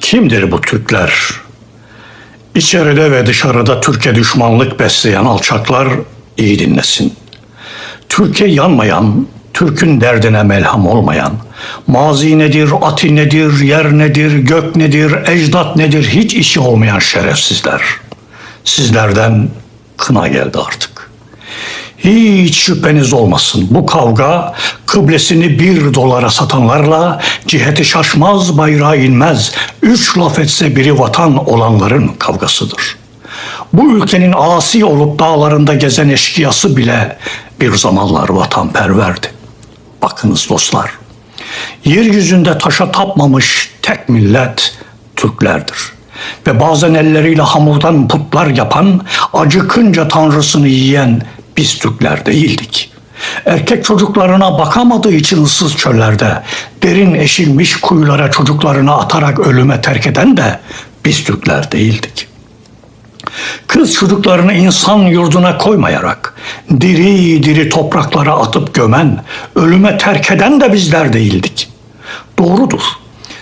Kimdir bu Türkler? İçeride ve dışarıda Türkiye düşmanlık besleyen alçaklar iyi dinlesin. Türkiye yanmayan, Türk'ün derdine melham olmayan, mazi nedir, ati nedir, yer nedir, gök nedir, ecdat nedir hiç işi olmayan şerefsizler. Sizlerden kına geldi artık. Hiç şüpheniz olmasın. Bu kavga kıblesini bir dolara satanlarla ciheti şaşmaz bayrağı inmez. Üç laf etse biri vatan olanların kavgasıdır. Bu ülkenin asi olup dağlarında gezen eşkıyası bile bir zamanlar vatanperverdi. Bakınız dostlar, yeryüzünde taşa tapmamış tek millet Türklerdir. Ve bazen elleriyle hamurdan putlar yapan, acıkınca tanrısını yiyen biz Türkler değildik. Erkek çocuklarına bakamadığı için ıssız çöllerde derin eşilmiş kuyulara çocuklarını atarak ölüme terk eden de biz Türkler değildik. Kız çocuklarını insan yurduna koymayarak diri diri topraklara atıp gömen, ölüme terk eden de bizler değildik. Doğrudur.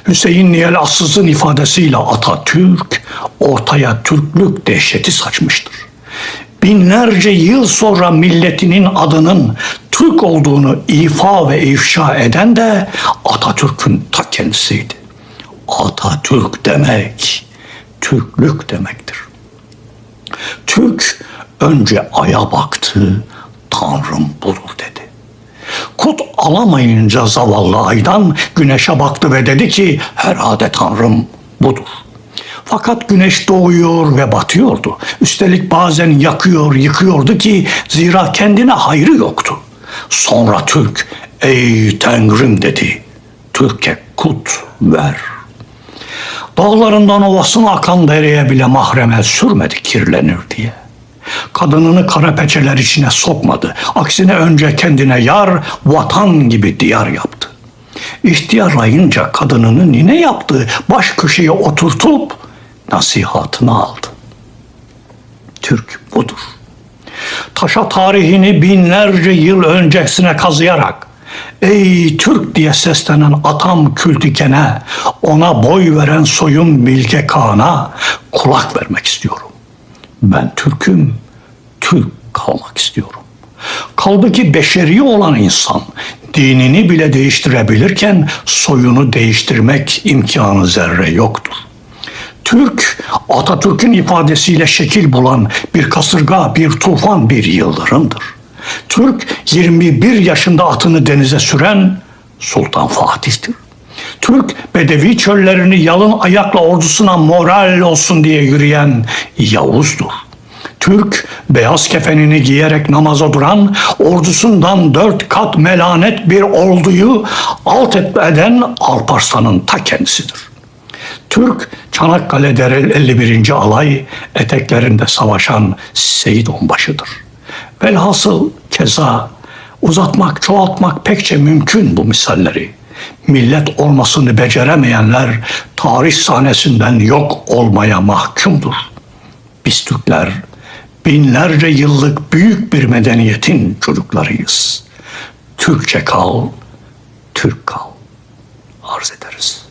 Hüseyin Niyel Assız'ın ifadesiyle Atatürk ortaya Türklük dehşeti saçmıştır. Binlerce yıl sonra milletinin adının Türk olduğunu ifa ve ifşa eden de Atatürk'ün ta kendisiydi. Atatürk demek Türklük demektir. Türk önce aya baktı, Tanrım budur dedi. Kut alamayınca zavallı aydan güneşe baktı ve dedi ki herhalde Tanrım budur. Fakat güneş doğuyor ve batıyordu. Üstelik bazen yakıyor, yıkıyordu ki zira kendine hayrı yoktu. Sonra Türk, ey Tanrım dedi, Türkiye kut ver. Dağlarından ovasına akan dereye bile mahremel sürmedi kirlenir diye. Kadınını kara peçeler içine sokmadı. Aksine önce kendine yar, vatan gibi diyar yaptı. İhtiyarlayınca kadınını nine yaptı. Baş köşeye oturtup nasihatını aldı. Türk budur. Taşa tarihini binlerce yıl öncesine kazıyarak Ey Türk diye seslenen atam kültikene, ona boy veren soyun bilge Kaan'a kulak vermek istiyorum. Ben Türk'üm, Türk kalmak istiyorum. Kaldı ki beşeri olan insan dinini bile değiştirebilirken soyunu değiştirmek imkanı zerre yoktur. Türk, Atatürk'ün ifadesiyle şekil bulan bir kasırga, bir tufan, bir yıldırımdır. Türk, 21 yaşında atını denize süren Sultan Fatih'tir. Türk, Bedevi çöllerini yalın ayakla ordusuna moral olsun diye yürüyen Yavuz'dur. Türk, beyaz kefenini giyerek namaza duran, ordusundan dört kat melanet bir orduyu alt eden Alparslan'ın ta kendisidir. Türk Çanakkale'de 51. alay eteklerinde savaşan Seyit Onbaşı'dır. Velhasıl keza uzatmak, çoğaltmak pekçe mümkün bu misalleri. Millet olmasını beceremeyenler tarih sahnesinden yok olmaya mahkumdur. Biz Türkler binlerce yıllık büyük bir medeniyetin çocuklarıyız. Türkçe kal, Türk kal arz ederiz.